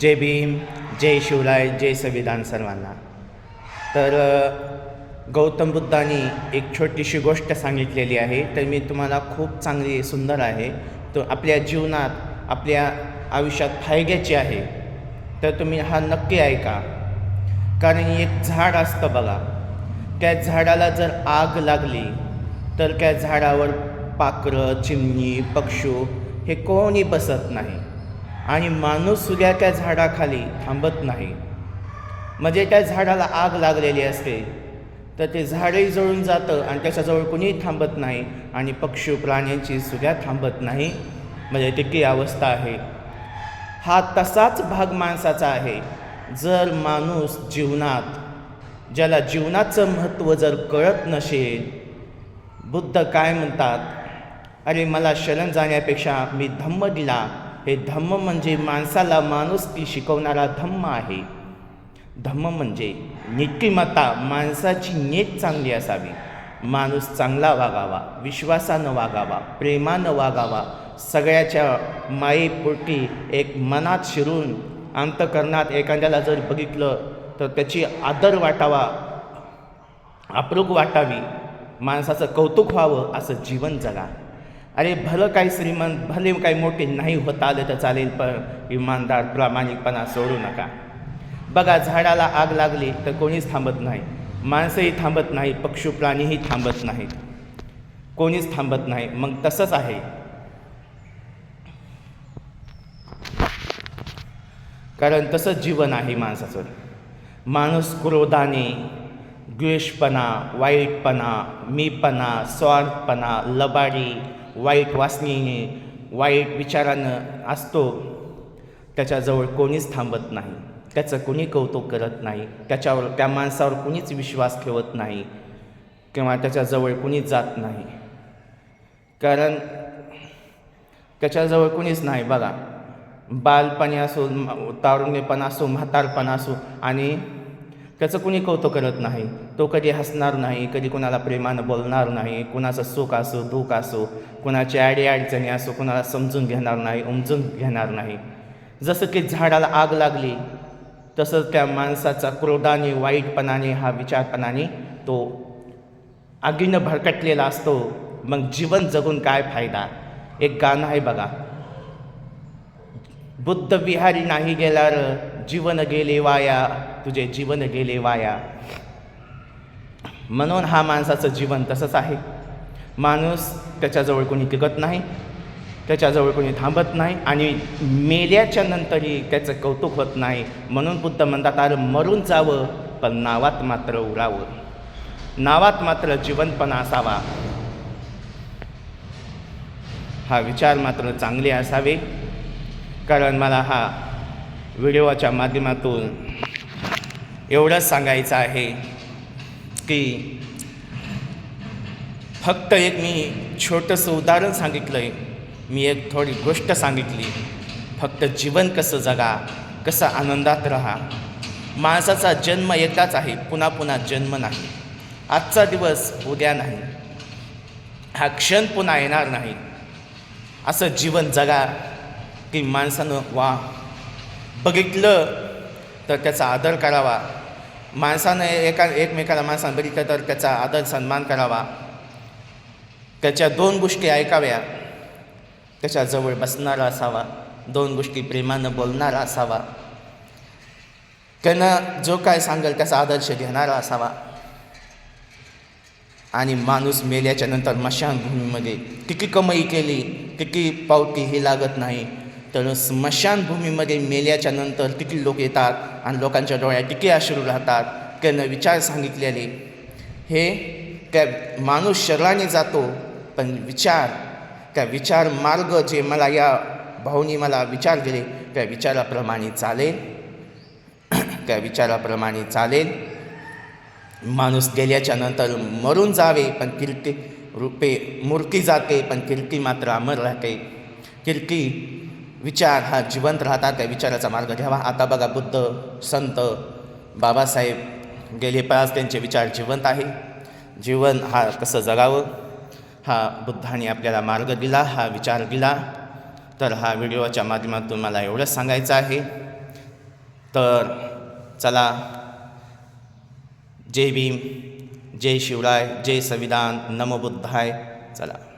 जय भीम जय शिवराय जय संविधान सर्वांना. तर गौतम बुद्धांनी एक छोटीशी गोष्ट सांगितलेली आहे तर मी तुम्हाला खूप चांगली सुंदर आहे. तो आपल्या जीवनात आपल्या आयुष्यात फायद्याची आहे. तर तुम्ही हा नक्की ऐका. कारण एक झाड असतं बघा. त्या झाडाला जर आग लागली तर त्या झाडावर पाखरं चिमणी पक्षू हे कोणी बसत नाही. आणि माणूससुद्धा त्या झाडाखाली थांबत नाही. म्हणजे त्या झाडाला आग लागलेली असते तर ते झाडही जळून जातं आणि त्याच्याजवळ कुणीही थांबत नाही आणि पक्षी प्राण्यांची सुद्धा थांबत नाही. म्हणजे तितकी अवस्था आहे. हा तसाच भाग माणसाचा आहे. जर माणूस जीवनात ज्याला जीवनाचं महत्त्व जर कळत नसेल बुद्ध काय म्हणतात? अरे मला शरण जाण्यापेक्षा मी धम्म दिला हे धम्म म्हणजे माणसाला माणूस ती शिकवणारा धम्म आहे. धम्म म्हणजे नीतिमत्ता माणसाची नीत चांगली असावी. माणूस चांगला वागावा विश्वासानं वागावा प्रेमानं वागावा सगळ्याच्या मायेपोटी एक मनात शिरून अंतकरणात एखाद्याला जर बघितलं तर त्याची आदर वाटावा आपरूक वाटावी माणसाचं कौतुक व्हावं असं जीवन जगा. अरे भलं काही श्रीमंत भले काही मोठे नाही होता आले तर चालेल पण इमानदार प्रामाणिकपणा सोडू नका. बघा झाडाला आग लागली तर कोणीच थांबत नाही. माणसंही थांबत नाही पक्षी प्राणीही थांबत नाहीत कोणीच थांबत नाही. मग तसंच आहे. कारण तसंच जीवन आहे माणसाचं. माणूस क्रोधाने द्वेषपणा वाईटपणा मीपणा स्वार्थपणा लबाडी वाईट वासनीने वाईट विचारानं असतो त्याच्याजवळ कोणीच थांबत नाही. त्याचं कोणी कौतुक करत नाही त्याच्यावर त्या माणसावर कुणीच विश्वास ठेवत नाही किंवा त्याच्याजवळ कुणीच जात नाही. कारण त्याच्याजवळ कुणीच नाही बघा. बालपणी असो तारुण्यपण असो म्हातारपण असो आणि त्याचं कुणी कौतुक करत नाही तो कधी हसणार नाही कधी कुणाला प्रेमानं बोलणार नाही कुणाचं सुख असो दुःख असो कुणाची आडी अडचणी असो कुणाला समजून घेणार नाही उमजून घेणार नाही. जसं की झाडाला आग लागली तसंच त्या माणसाचा क्रोधाने वाईटपणाने हा विचारपणाने तो आगीनं भरकटलेला असतो. मग जीवन जगून काय फायदा? एक गाणं आहे बघा. बुद्ध विहारी नाही गेल्यार जीवन गेले वाया. तुझे जीवन गेले वाया. म्हणून हा माणसाचं जीवन तसंच आहे. माणूस त्याच्याजवळ कोणी टिकत नाही त्याच्याजवळ कोणी थांबत नाही आणि मेल्याच्या नंतरही त्याचं कौतुक होत नाही. म्हणून बुद्ध म्हणतात अरे मरून जावं पण नावात मात्र उरावं. नावात मात्र जीवनपणा असावा. हा विचार मात्र चांगले असावे. कारण मला हा व्हिडिओच्या माध्यमातून एवढंच सांगायचं आहे की फक्त एक मी छोटंसं उदाहरण सांगितलं आहे मी एक थोडी गोष्ट सांगितली. फक्त जीवन कसं जगा कसं आनंदात राहा. माणसाचा जन्म एकदाच आहे पुन्हा पुन्हा जन्म नाही. आजचा दिवस उद्या नाही. हा क्षण पुन्हा येणार नाही. असं जीवन जगा की माणसानं वा. बघितलं तर त्याचा आदर करावा. माणसानं एका एकमेकाला माणसानं बघितलं तर त्याचा आदर सन्मान करावा. त्याच्या दोन गोष्टी ऐकाव्या. त्याच्याजवळ बसणारा असावा. दोन गोष्टी प्रेमानं बोलणारा असावा. त्यानं जो काय सांगेल त्याचा आदर्श घेणारा असावा. आणि माणूस मेल्याच्या नंतर किती कमाई केली किती पावती ही लागत नाही. तर स्मशानभूमीमध्ये मेल्याच्या नंतर किती लोक येतात आणि लोकांच्या डोळ्यात टिके अश्रू राहतात. त्यानं विचार सांगितलेले हे त्या माणूस शरीराने जातो पण विचार त्या विचार मार्ग जे मला या भाऊनी मला विचार दिले त्या विचाराप्रमाणे चालेल. त्या विचाराप्रमाणे चालेल. माणूस गेल्याच्यानंतर मरून जावे पण कीर्ती रूपे मूर्ती जाते पण कीर्ती मात्र अमर राहते. कीर्ती विचार हा जिवंत राहतात त्या विचाराचा मार्ग घ्यावा. आता बघा बुद्ध संत बाबासाहेब गेले पाच त्यांचे विचार जिवंत आहे. जीवन हा कसं जगावं? हा बुद्धाने आपल्याला मार्ग दिला हा विचार दिला. तर हा व्हिडिओच्या माध्यमातून मला एवढंच सांगायचं आहे. तर चला. जय भीम जय शिवराय जय संविधान नमो बुद्धाय. चला.